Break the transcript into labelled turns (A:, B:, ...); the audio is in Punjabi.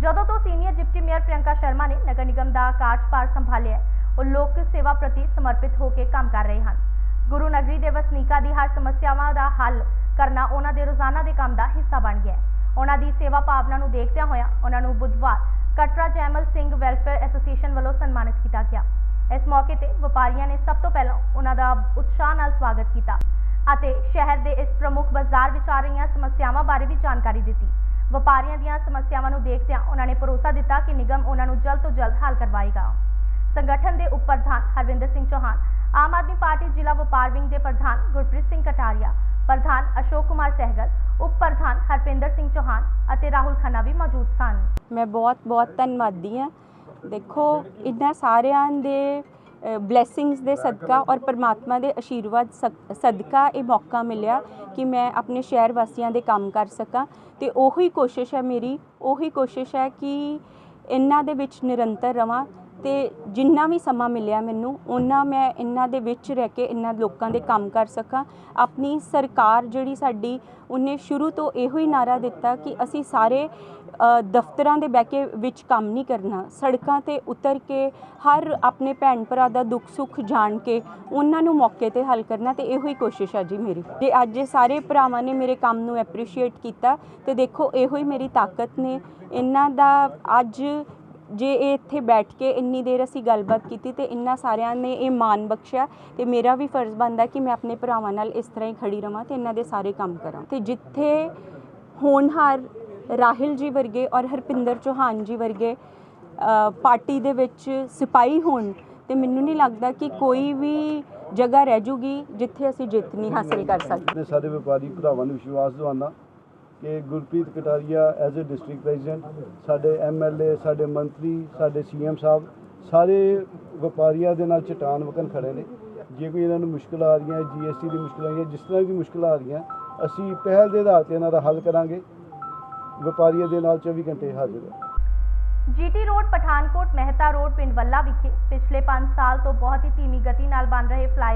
A: ਜਦੋਂ ਤੋਂ senior deputy mayor Priyanka Sharma ਨੇ ਨਗਰ ਨਿਗਮ ਦਾ ਕਾਰਜਭਾਰ ਸੰਭਾਲਿਆ ਹੈ, ਉਹ ਲੋਕ ਸੇਵਾ ਪ੍ਰਤੀ ਸਮਰਪਿਤ ਹੋ ਕੇ ਕੰਮ ਕਰ ਰਹੇ ਹਨ। ਗੁਰੂ ਨਗਰੀ ਦੇ ਵਸਨੀਕਾਂ ਦੀ ਹਰ ਸਮੱਸਿਆਵਾਂ ਦਾ ਹੱਲ ਕਰਨਾ ਉਹਨਾਂ ਦੇ ਰੋਜ਼ਾਨਾ ਦੇ ਕੰਮ ਦਾ ਹਿੱਸਾ ਬਣ ਗਿਆ ਹੈ। ਉਹਨਾਂ ਦੀ ਸੇਵਾ ਭਾਵਨਾ ਨੂੰ ਦੇਖਦਿਆਂ ਹੋਇਆਂ ਉਹਨਾਂ ਨੂੰ ਬੁੱਧਵਾਰ ਕਟਰਾ ਜੈਮਲ ਸਿੰਘ ਵੈਲਫੇਅਰ ਐਸੋਸੀਏਸ਼ਨ ਵੱਲੋਂ ਸਨਮਾਨਿਤ ਕੀਤਾ ਗਿਆ। ਇਸ ਮੌਕੇ ਤੇ ਵਪਾਰੀਆਂ ਨੇ ਸਭ ਤੋਂ ਪਹਿਲਾਂ ਉਹਨਾਂ ਦਾ ਉਤਸ਼ਾਹ ਨਾਲ ਸਵਾਗਤ ਕੀਤਾ ਅਤੇ ਸ਼ਹਿਰ ਦੇ ਇਸ ਪ੍ਰਮੁੱਖ ਬਾਜ਼ਾਰ ਵਿੱਚ ਆ ਰਹੀਆਂ ਸਮੱਸਿਆਵਾਂ ਬਾਰੇ ਵੀ ਜਾਣਕਾਰੀ ਦਿੱਤੀ। ਵਪਾਰੀਆਂ ਦੀਆਂ ਸਮੱਸਿਆਵਾਂ ਨੂੰ ਦੇਖਦਿਆਂ ਉਹਨਾਂ ਨੇ ਭਰੋਸਾ ਦਿੱਤਾ ਕਿ ਨਿਗਮ ਉਹਨਾਂ ਨੂੰ ਜਲਦ ਤੋਂ ਜਲਦ ਹੱਲ ਕਰਵਾਏਗਾ। ਸੰਗਠਨ ਦੇ ਉਪ ਪ੍ਰਧਾਨ ਹਰਵਿੰਦਰ ਸਿੰਘ ਚੌਹਾਨ, ਆਮ ਆਦਮੀ ਪਾਰਟੀ ਜ਼ਿਲ੍ਹਾ ਵਪਾਰ ਵਿੰਗ ਦੇ ਪ੍ਰਧਾਨ ਗੁਰਪ੍ਰੀਤ ਸਿੰਘ ਕਟਾਰੀਆ, ਪ੍ਰਧਾਨ ਅਸ਼ੋਕ ਕੁਮਾਰ ਸਹਿਗਲ, ਉਪ ਪ੍ਰਧਾਨ ਹਰਪਿੰਦਰ ਸਿੰਘ ਚੌਹਾਨ ਅਤੇ ਰਾਹੁਲ ਖੰਨਾ ਵੀ ਮੌਜੂਦ ਸਨ।
B: ਮੈਂ ਬਹੁਤ ਬਹੁਤ ਧੰਨਵਾਦੀ ਹਾਂ। ਦੇਖੋ, ਇਹਨਾਂ ਸਾਰਿਆਂ ਦੇ ਬਲੇਸਿੰਗਸ ਦੇ ਸਦਕਾ ਔਰ ਪਰਮਾਤਮਾ ਦੇ ਆਸ਼ੀਰਵਾਦ ਸਦ- ਸਦਕਾ ਇਹ ਮੌਕਾ ਮਿਲਿਆ ਕਿ ਮੈਂ ਆਪਣੇ ਸ਼ਹਿਰ ਵਾਸੀਆਂ ਦੇ ਕੰਮ ਕਰ ਸਕਾਂ। ਤੇ ਉਹੀ ਕੋਸ਼ਿਸ਼ ਹੈ ਮੇਰੀ, ਉਹੀ ਕੋਸ਼ਿਸ਼ ਹੈ ਕਿ ਇਹਨਾਂ ਦੇ ਵਿੱਚ ਨਿਰੰਤਰ ਰਵਾਂ ਤੇ ਜਿੰਨਾ ਵੀ ਸਮਾਂ ਮਿਲਿਆ ਮੈਨੂੰ ਉਹਨਾਂ ਮੈਂ ਇਹਨਾਂ ਦੇ ਵਿੱਚ ਰਹਿ ਕੇ ਇਹਨਾਂ ਲੋਕਾਂ ਦੇ ਕੰਮ ਕਰ ਸਕਾਂ। ਆਪਣੀ ਸਰਕਾਰ ਜਿਹੜੀ ਸਾਡੀ, ਉਹਨੇ ਸ਼ੁਰੂ ਤੋਂ ਇਹੋ ਹੀ ਨਾਰਾ ਦਿੱਤਾ ਕਿ ਅਸੀਂ ਸਾਰੇ ਦਫ਼ਤਰਾਂ ਦੇ ਬਹਿ ਕੇ ਵਿੱਚ ਕੰਮ ਨਹੀਂ ਕਰਨਾ। ਸੜਕਾਂ ਤੇ ਉਤਰ ਕੇ ਹਰ ਆਪਣੇ ਭੈਣ ਭਰਾ ਦਾ ਦੁੱਖ ਸੁੱਖ ਜਾਣ ਕੇ ਉਹਨਾਂ ਨੂੰ ਮੌਕੇ ਤੇ ਹੱਲ ਕਰਨਾ ਤੇ ਇਹੋ ਹੀ ਕੋਸ਼ਿਸ਼ ਹੈ ਜੀ ਮੇਰੀ। ਜੇ ਅੱਜ ਇਹ ਸਾਰੇ ਭਰਾਵਾਂ ਨੇ ਮੇਰੇ ਕੰਮ ਨੂੰ ਐਪਰੀਸ਼ੀਏਟ ਕੀਤਾ ਤੇ ਦੇਖੋ, ਇਹੋ ਹੀ ਮੇਰੀ ਤਾਕਤ ਨੇ। ਇਹਨਾਂ ਦਾ ਅੱਜ ਜੇ ਇਹ ਇੱਥੇ ਬੈਠ ਕੇ ਇੰਨੀ ਦੇਰ ਅਸੀਂ ਗੱਲਬਾਤ ਕੀਤੀ ਤੇ ਇਹਨਾਂ ਸਾਰਿਆਂ ਨੇ ਇਹ ਮਾਣ ਬਖਸ਼ਿਆ ਅਤੇ ਮੇਰਾ ਵੀ ਫਰਜ਼ ਬਣਦਾ ਕਿ ਮੈਂ ਆਪਣੇ ਭਰਾਵਾਂ ਨਾਲ ਇਸ ਤਰ੍ਹਾਂ ਹੀ ਖੜੀ ਰਵਾਂ ਅਤੇ ਇਹਨਾਂ ਦੇ ਸਾਰੇ ਕੰਮ ਕਰਾਂ। ਅਤੇ ਜਿੱਥੇ ਹੋਣਹਾਰ ਰਾਹਿਲ ਜੀ ਵਰਗੇ ਔਰ ਹਰਪਿੰਦਰ ਚੌਹਾਨ ਜੀ ਵਰਗੇ ਪਾਰਟੀ ਦੇ ਵਿੱਚ ਸਿਪਾਹੀ ਹੋਣ ਤੇ ਮੈਨੂੰ ਨਹੀਂ ਲੱਗਦਾ ਕਿ ਕੋਈ ਵੀ ਜਗ੍ਹਾ ਰਹਿ ਜੂਗੀ ਜਿੱਥੇ ਅਸੀਂ ਜਿੱਤ ਨਹੀਂ ਹਾਸਲ ਕਰ ਸਕਦੇ
C: ਸਾਰੇ ਵਪਾਰੀ ਭਰਾਵਾਂ ਨੂੰ ਵਿਸ਼ਵਾਸ ਦਿਵਾਉਣਾ ਕਿ Gurpreet Kataria as a district president ਸਾਡੇ ਐਮਐਲਏ ਸਾਡੇ ਮੰਤਰੀ, ਸਾਡੇ ਸੀਐਮ ਸਾਹਿਬ, ਸਾਰੇ ਵਪਾਰੀਆਂ ਦੇ ਨਾਲ ਚਟਾਨ ਵਕਨ ਖੜੇ ਨੇ। ਜੇ ਕੋਈ ਇਹਨਾਂ ਨੂੰ ਮੁਸ਼ਕਲ ਆ ਰਹੀਆਂ ਜੀਐਸਟੀ ਦੀ ਮੁਸ਼ਕਲ ਆ ਰਹੀਆਂ, ਜਿਸ ਤਰ੍ਹਾਂ ਦੀ ਮੁਸ਼ਕਲ ਆ ਰਹੀਆਂ, ਅਸੀਂ ਪਹਿਲ ਦੇ ਆਧਾਰ ਤੇ ਇਹਨਾਂ ਦਾ ਹੱਲ ਕਰਾਂਗੇ। ਵਪਾਰੀਆਂ ਦੇ ਨਾਲ 24 ਘੰਟੇ ਹਾਜ਼ਰ ਹਾਂ।
A: GT road Pathankot, Mehta road ਪਿੰਡ ਵੱਲਾ ਵਿਖੇ ਪਿਛਲੇ 5 ਸਾਲ ਤੋਂ ਬਹੁਤ ਹੀ ਧੀਮੀ ਗਤੀ ਨਾਲ ਬਣ ਰਹੇ ਫਲਾਈ